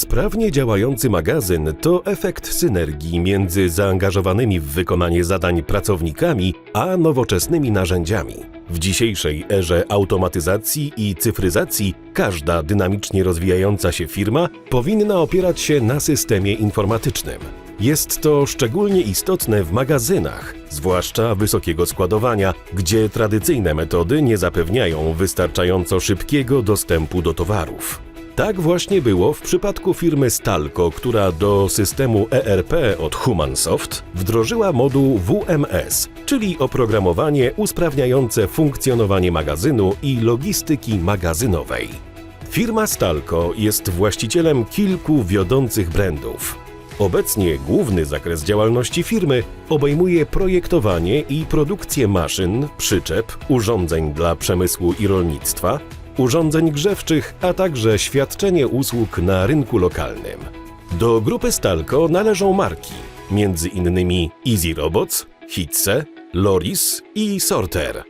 Sprawnie działający magazyn to efekt synergii między zaangażowanymi w wykonanie zadań pracownikami a nowoczesnymi narzędziami. W dzisiejszej erze automatyzacji i cyfryzacji każda dynamicznie rozwijająca się firma powinna opierać się na systemie informatycznym. Jest to szczególnie istotne w magazynach, zwłaszcza wysokiego składowania, gdzie tradycyjne metody nie zapewniają wystarczająco szybkiego dostępu do towarów. Tak właśnie było w przypadku firmy Stalco, która do systemu ERP od Humansoft wdrożyła moduł WMS, czyli oprogramowanie usprawniające funkcjonowanie magazynu i logistyki magazynowej. Firma Stalco jest właścicielem kilku wiodących brandów. Obecnie główny zakres działalności firmy obejmuje projektowanie i produkcję maszyn, przyczep, urządzeń dla przemysłu i rolnictwa, urządzeń grzewczych, a także świadczenie usług na rynku lokalnym. Do grupy Stalco należą marki, innymi Easy Robots, Hitse, Loris i Sorter.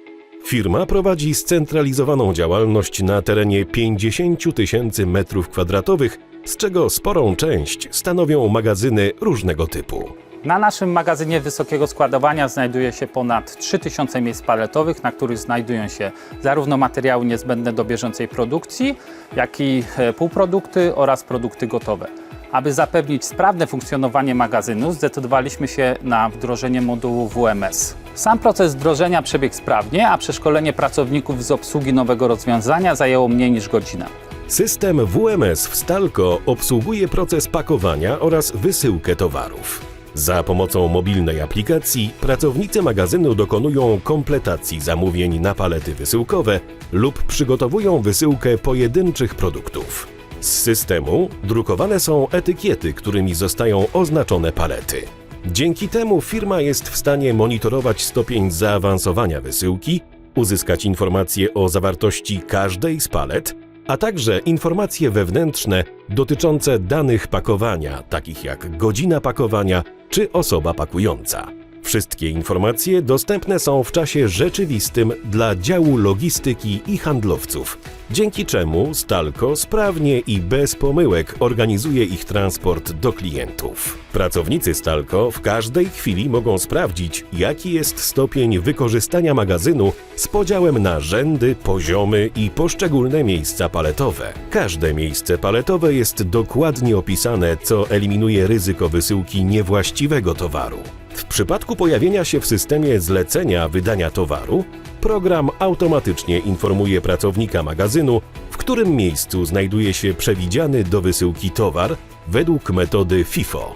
Firma prowadzi scentralizowaną działalność na terenie 50 000 tysięcy metrów kwadratowych, z czego sporą część stanowią magazyny różnego typu. Na naszym magazynie wysokiego składowania znajduje się ponad 3000 miejsc paletowych, na których znajdują się zarówno materiały niezbędne do bieżącej produkcji, jak i e, półprodukty oraz produkty gotowe. Aby zapewnić sprawne funkcjonowanie magazynu, zdecydowaliśmy się na wdrożenie modułu WMS. Sam proces wdrożenia przebiegł sprawnie, a przeszkolenie pracowników z obsługi nowego rozwiązania zajęło mniej niż godzinę. System WMS w Stalco obsługuje proces pakowania oraz wysyłkę towarów. Za pomocą mobilnej aplikacji pracownicy magazynu dokonują kompletacji zamówień na palety wysyłkowe lub przygotowują wysyłkę pojedynczych produktów. Z systemu drukowane są etykiety, którymi zostają oznaczone palety. Dzięki temu firma jest w stanie monitorować stopień zaawansowania wysyłki, uzyskać informacje o zawartości każdej z palet, a także informacje wewnętrzne dotyczące danych pakowania, takich jak godzina pakowania czy osoba pakująca. Wszystkie informacje dostępne są w czasie rzeczywistym dla działu logistyki i handlowców, dzięki czemu Stalco sprawnie i bez pomyłek organizuje ich transport do klientów. Pracownicy Stalco w każdej chwili mogą sprawdzić, jaki jest stopień wykorzystania magazynu z podziałem na rzędy, poziomy i poszczególne miejsca paletowe. Każde miejsce paletowe jest dokładnie opisane, co eliminuje ryzyko wysyłki niewłaściwego towaru. W przypadku pojawienia się w systemie zlecenia wydania towaru, program automatycznie informuje pracownika magazynu, w którym miejscu znajduje się przewidziany do wysyłki towar według metody FIFO.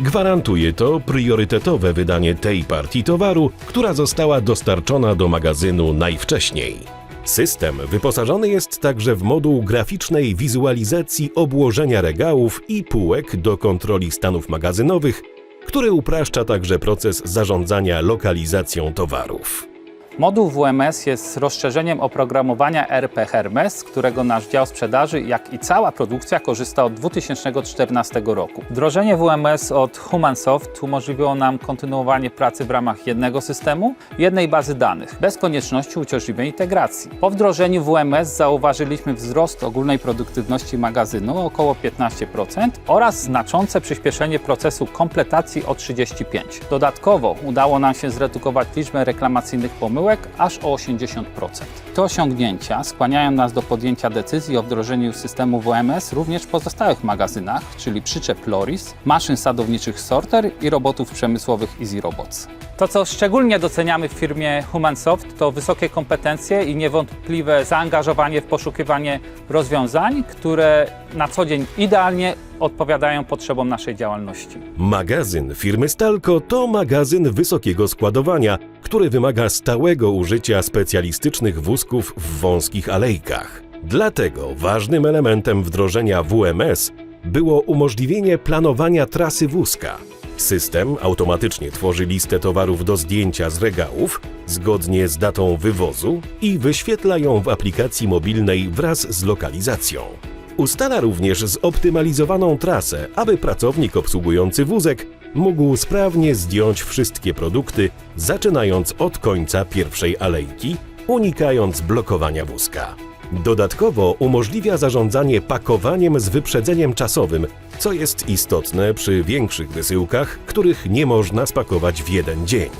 Gwarantuje to priorytetowe wydanie tej partii towaru, która została dostarczona do magazynu najwcześniej. System wyposażony jest także w moduł graficznej wizualizacji obłożenia regałów i półek do kontroli stanów magazynowych, który upraszcza także proces zarządzania lokalizacją towarów. Moduł WMS jest rozszerzeniem oprogramowania RP Hermes, którego nasz dział sprzedaży, jak i cała produkcja korzysta od 2014 roku. Wdrożenie WMS od Humansoft umożliwiło nam kontynuowanie pracy w ramach jednego systemu, jednej bazy danych, bez konieczności uciążliwej integracji. Po wdrożeniu WMS zauważyliśmy wzrost ogólnej produktywności magazynu o około 15% oraz znaczące przyspieszenie procesu kompletacji o 35%. Dodatkowo udało nam się zredukować liczbę reklamacyjnych pomyłek aż o 80%. Te osiągnięcia skłaniają nas do podjęcia decyzji o wdrożeniu systemu WMS również w pozostałych magazynach, czyli przyczep Loris, maszyn sadowniczych Sorter i robotów przemysłowych Easy Robots. To, co szczególnie doceniamy w firmie Humansoft, to wysokie kompetencje i niewątpliwe zaangażowanie w poszukiwanie rozwiązań, które na co dzień idealnie odpowiadają potrzebom naszej działalności. Magazyn firmy Stalco to magazyn wysokiego składowania, który wymaga stałego użycia specjalistycznych wózków w wąskich alejkach. Dlatego ważnym elementem wdrożenia WMS było umożliwienie planowania trasy wózka. System automatycznie tworzy listę towarów do zdjęcia z regałów zgodnie z datą wywozu i wyświetla ją w aplikacji mobilnej wraz z lokalizacją. Ustala również zoptymalizowaną trasę, aby pracownik obsługujący wózek mógł sprawnie zdjąć wszystkie produkty, zaczynając od końca pierwszej alejki, unikając blokowania wózka. Dodatkowo umożliwia zarządzanie pakowaniem z wyprzedzeniem czasowym, co jest istotne przy większych wysyłkach, których nie można spakować w jeden dzień.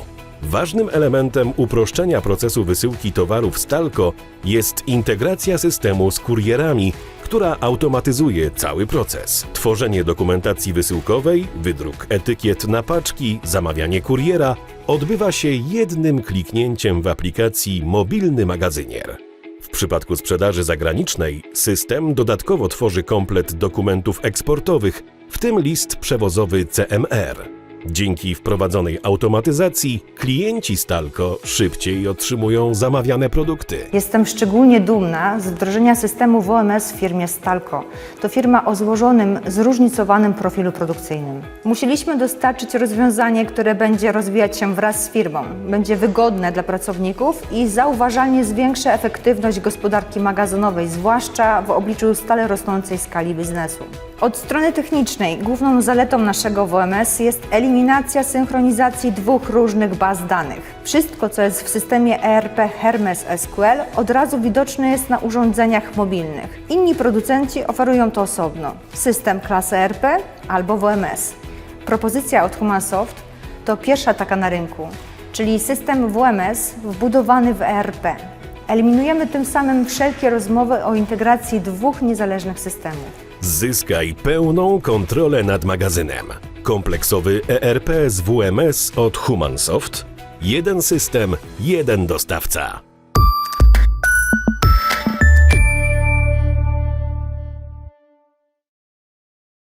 Ważnym elementem uproszczenia procesu wysyłki towarów Stalco jest integracja systemu z kurierami, która automatyzuje cały proces. Tworzenie dokumentacji wysyłkowej, wydruk etykiet na paczki, zamawianie kuriera odbywa się jednym kliknięciem w aplikacji Mobilny Magazynier. W przypadku sprzedaży zagranicznej system dodatkowo tworzy komplet dokumentów eksportowych, w tym list przewozowy CMR. Dzięki wprowadzonej automatyzacji klienci Stalco szybciej otrzymują zamawiane produkty. Jestem szczególnie dumna z wdrożenia systemu WMS w firmie Stalco. To firma o złożonym, zróżnicowanym profilu produkcyjnym. Musieliśmy dostarczyć rozwiązanie, które będzie rozwijać się wraz z firmą, będzie wygodne dla pracowników i zauważalnie zwiększy efektywność gospodarki magazynowej, zwłaszcza w obliczu stale rosnącej skali biznesu. Od strony technicznej główną zaletą naszego WMS jest eliminacja synchronizacji dwóch różnych baz danych. Wszystko, co jest w systemie ERP Hermes SQL, od razu widoczne jest na urządzeniach mobilnych. Inni producenci oferują to osobno. System klasy ERP albo WMS. Propozycja od Humansoft to pierwsza taka na rynku, czyli system WMS wbudowany w ERP. Eliminujemy tym samym wszelkie rozmowy o integracji dwóch niezależnych systemów. Zyskaj pełną kontrolę nad magazynem. Kompleksowy ERP z WMS od Humansoft. Jeden system, jeden dostawca.